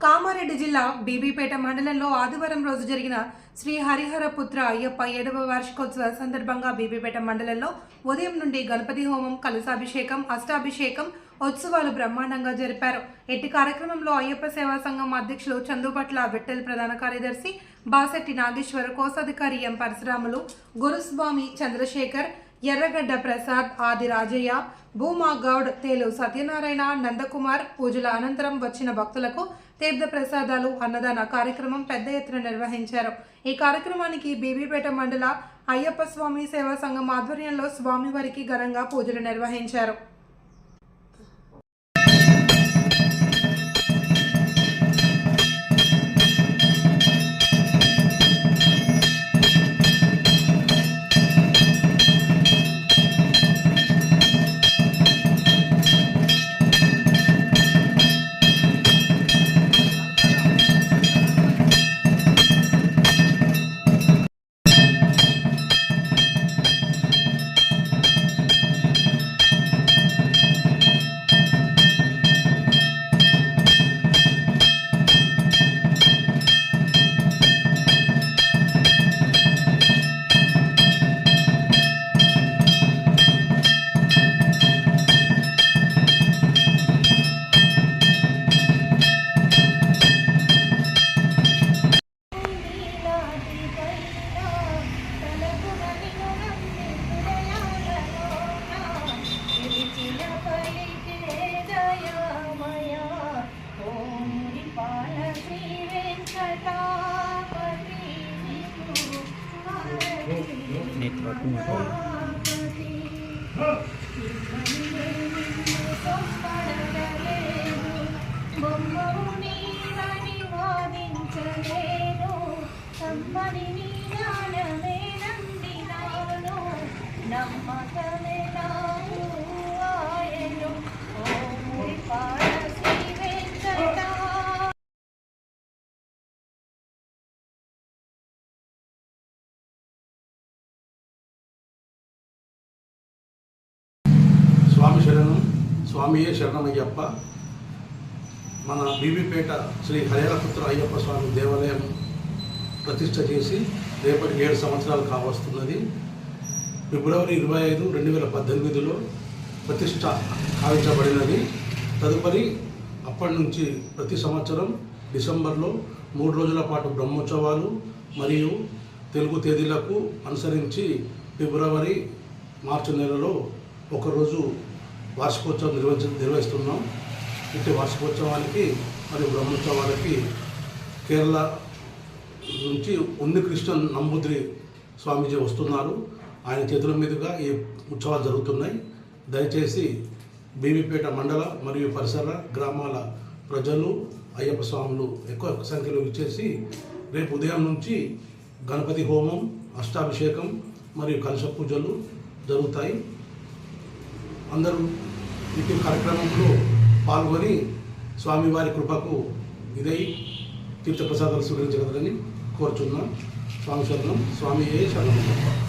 కామారెడ్డి జిల్లా బీబీపేట మండలంలో ఆదివారం రోజు జరిగిన శ్రీ హరిహరపుత్ర అయ్యప్ప ఏడవ వార్షికోత్సవ సందర్భంగా బీబీపేట మండలంలో ఉదయం నుండి గణపతి హోమం కలశాభిషేకం అష్టాభిషేకం ఉత్సవాలు బ్రహ్మాండంగా జరిపారు. ఎట్టి కార్యక్రమంలో అయ్యప్ప సేవా సంఘం అధ్యక్షులు చందుపట్ల విఠల్ ప్రధాన కార్యదర్శి బాసెట్టి నాగేశ్వర కోశాధికారి ఎం పరశురాములు గురుస్వామి చంద్రశేఖర్ ఎర్రగడ్డ ప్రసాద్ ఆది రాజయ్య భూమా గౌడ్ తేలు సత్యనారాయణ నందకుమార్ పూజల అనంతరం వచ్చిన భక్తులకు తీర్థ ప్రసాదాలు అన్నదాన కార్యక్రమం పెద్ద ఎత్తున నిర్వహించారు. ఈ కార్యక్రమానికి బీబీపేట మండల అయ్యప్ప స్వామి సేవా సంఘం ఆధ్వర్యంలో స్వామివారికి ఘనంగా పూజలు నిర్వహించారు. Network mobile Parvati. వాదించలేను శరణం స్వామియే శరణమయ్యప్ప. మన బీబీపేట శ్రీ హరిహరపుత్ర అయ్యప్ప స్వామి దేవాలయం ప్రతిష్ట చేసి రేపటికి ఏడు సంవత్సరాలు కావస్తున్నది. ఫిబ్రవరి ఇరవై ఐదు రెండు వేల పద్దెనిమిదిలో ప్రతిష్ట కావించబడినది. తదుపరి అప్పటి నుంచి ప్రతి సంవత్సరం డిసెంబర్లో మూడు రోజుల పాటు బ్రహ్మోత్సవాలు మరియు తెలుగు తేదీలకు అనుసరించి ఫిబ్రవరి మార్చి నెలలో ఒకరోజు వార్షికోత్సవం నిర్వహించ నిర్వహిస్తున్నాం. ఇట్టి వార్షికోత్సవానికి మరియు బ్రహ్మోత్సవాలకి కేరళ నుంచి ఉన్ని కృష్ణన్ నంబుద్రి స్వామీజీ వస్తున్నారు. ఆయన చేతుల మీదుగా ఈ ఉత్సవాలు జరుగుతున్నాయి. దయచేసి బీబీపేట మండల మరియు పరిసర గ్రామాల ప్రజలు అయ్యప్ప స్వాములు ఎక్కువ సంఖ్యలో ఇచ్చేసి రేపు ఉదయం నుంచి గణపతి హోమం అష్టాభిషేకం మరియు కలశ పూజలు జరుగుతాయి. అందరూ నిత్య కార్యక్రమంలో పాల్గొని స్వామివారి కృపకు ఇదై తీర్థప్రసాదాలు స్వీకరించగలరని కోరుచున్నాం స్వామి శరణం. స్వామి ఏ శరణం.